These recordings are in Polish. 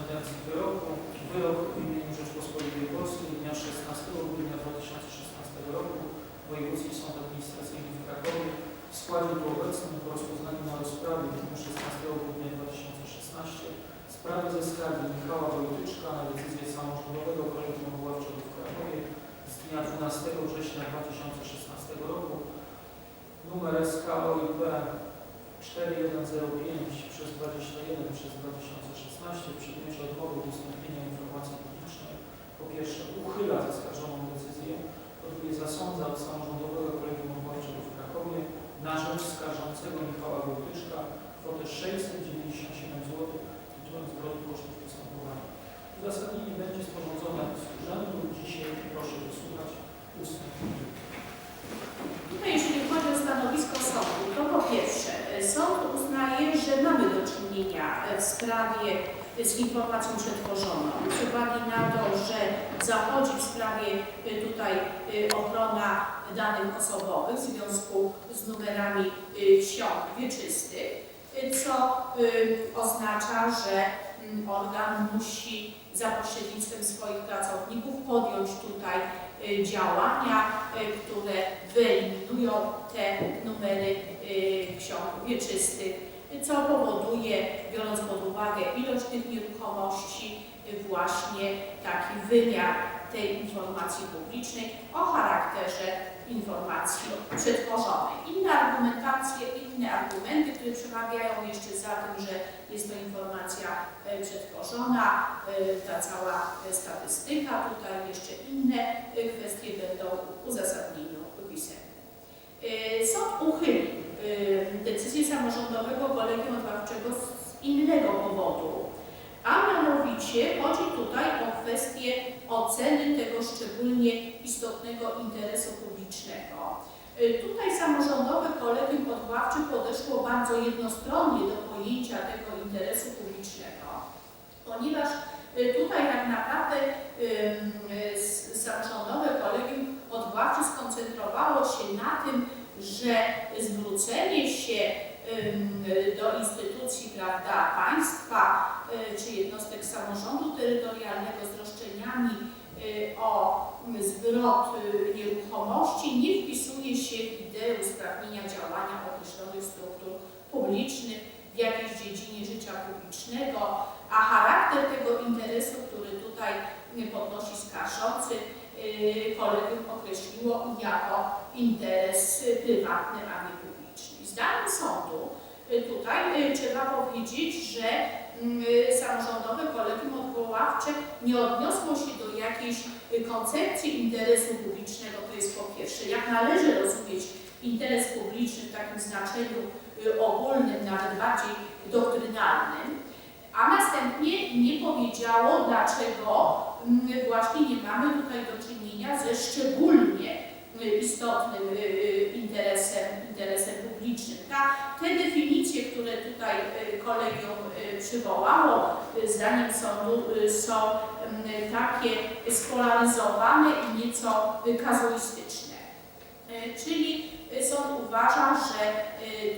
sentencji wyroku. Wyrok w imieniu Rzeczpospolitej Polskiej dnia 16 grudnia 2016 roku Wojewódzki Sąd Administracyjny w Krakowie w składzie tu obecnym po rozpoznaniu na rozprawie w dniu 16 grudnia 2016 sprawy ze skargi Michała Wojtyczka na decyzję samorządowego kolegium odwoławczego w Krakowie z dnia 12 września 2016 roku numer SKOIP 4105 przez 21 przez 2016 w przedmiocie odmowy udostępnienia informacji publicznej. Po pierwsze uchyla zaskarżoną decyzję, po drugie zasądza od samorządowego kolegium odwoławczego w Krakowie na rzecz skarżącego Michała Wojtyczka kwotę 697 zł tytułem zwrotu kosztów postępowania. Uzasadnienie będzie sporządzone z urzędu. Dzisiaj proszę wysłuchać ustnych. Tutaj jeśli chodzi o stanowisko sądu, to po pierwsze e, sąd uznaje, że mamy w sprawie z informacją przetworzoną z uwagi na to, że zachodzi w sprawie e, tutaj e, ochrona danych osobowych w związku z numerami ksiąg wieczystych, e, co oznacza, że mm, organ musi za pośrednictwem swoich pracowników podjąć tutaj działania, które wyeliminują te numery ksiąg wieczystych, co powoduje, biorąc pod uwagę ilość tych nieruchomości, właśnie taki wymiar tej informacji publicznej o charakterze informacji przetworzonej. Inne argumentacje, inne argumenty, które przemawiają jeszcze za tym, że jest to informacja e, przetworzona, e, ta cała e, statystyka, tutaj jeszcze inne kwestie będą w uzasadnieniu pisemnym. E, Sąd uchylił e, decyzję samorządowego kolegium odwoławczego z innego powodu, a mianowicie chodzi tutaj o oceny tego szczególnie istotnego interesu publicznego. E, Tutaj samorządowe kolegium odwoławcze podeszło bardzo jednostronnie do pojęcia tego interesu publicznego, ponieważ e, tutaj tak naprawdę s- samorządowe kolegium odwoławcze skoncentrowało się na tym, że zwrócenie się do instytucji prawda, państwa y, czy jednostek samorządu terytorialnego roszczeniami y, o zwrot y, nieruchomości nie wpisuje się ideę usprawnienia działania określonych struktur publicznych w jakiejś dziedzinie życia publicznego, a charakter tego interesu, który tutaj podnosi skarżący, y, kolegium określiło jako interes prywatny, a nie publiczny. Zdaniem sądu tutaj y, trzeba powiedzieć, że mm, samorządowe kolegium odwoławcze nie odniosło się do jakiejś koncepcji interesu publicznego, to jest po pierwsze, jak należy rozumieć interes publiczny w takim znaczeniu y, ogólnym, nawet bardziej doktrynalnym, a następnie nie powiedziało, dlaczego mm, właśnie nie mamy tutaj do czynienia ze szczególnie istotnym Ta, te definicje, które tutaj y, kolegium y, przywołało, y, zdaniem sądu są mm, takie spolaryzowane i nieco kazuistyczne. Czyli sąd uważa, że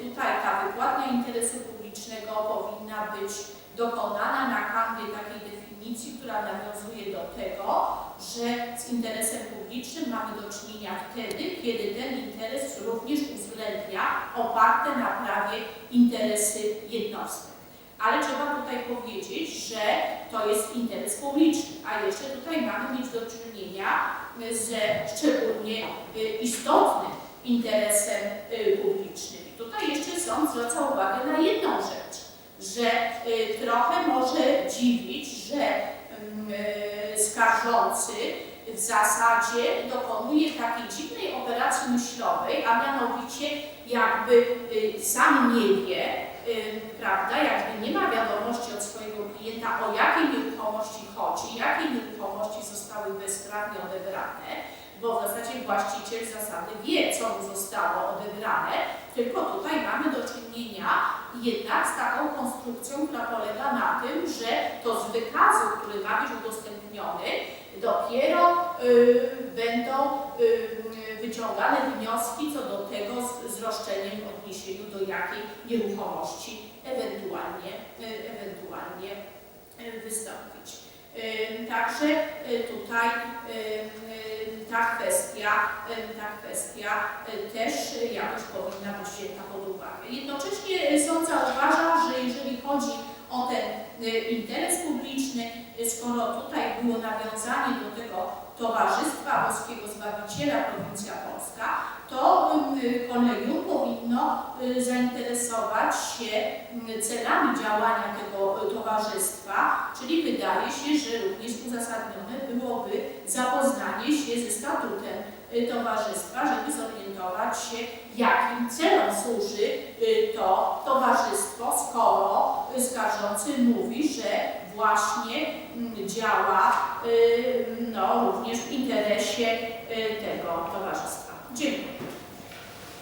tutaj ta wykładnia interesu publicznego powinna być dokonana na kanwie takiej definicji, która nawiązuje do tego, że z interesem publicznym mamy do czynienia wtedy, kiedy ten interes również uwzględnia oparte na prawie interesy jednostek. Ale trzeba tutaj powiedzieć, że to jest interes publiczny, a jeszcze tutaj mamy mieć do czynienia ze szczególnie y, istotnym interesem y, publicznym. I tutaj jeszcze sąd zwraca uwagę na jedną rzecz, że y, trochę może dziwić, że mm, y, skarżący w zasadzie dokonuje takiej dziwnej operacji myślowej, a mianowicie jakby y, sam nie wie, prawda, jakby nie ma wiadomości od swojego klienta, o jakie nieruchomości chodzi, jakie nieruchomości zostały bezprawnie odebrane, bo w zasadzie właściciel zasady wie, co mu zostało odebrane, tylko tutaj mamy do jednak z taką konstrukcją, która polega na tym, że to z wykazu, który ma być udostępniony, dopiero y, będą y, wyciągane wnioski co do tego z, z roszczeniem w odniesieniu do jakiej nieruchomości ewentualnie, y, ewentualnie e, wystąpić. E, Także tutaj ta kwestia, ta kwestia też jakoś powinna być wzięta pod uwagę. Jednocześnie e, sąd zauważa, że jeżeli chodzi o ten e, interes publiczny, e, skoro tutaj było nawiązanie do tego Towarzystwa Boskiego Zbawiciela Prowincja Polska, to y, kolegium powinno y, zainteresować się y, celami działania tego towarzystwa, czyli wydaje się, że również uzasadnione byłoby zapoznanie się ze statutem towarzystwa, żeby zorientować się, jakim celom służy to towarzystwo, skoro skarżący mówi, że właśnie mm, działa y, no, również w interesie y, tego towarzystwa. Dziękuję.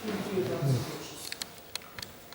Dziękuję bardzo.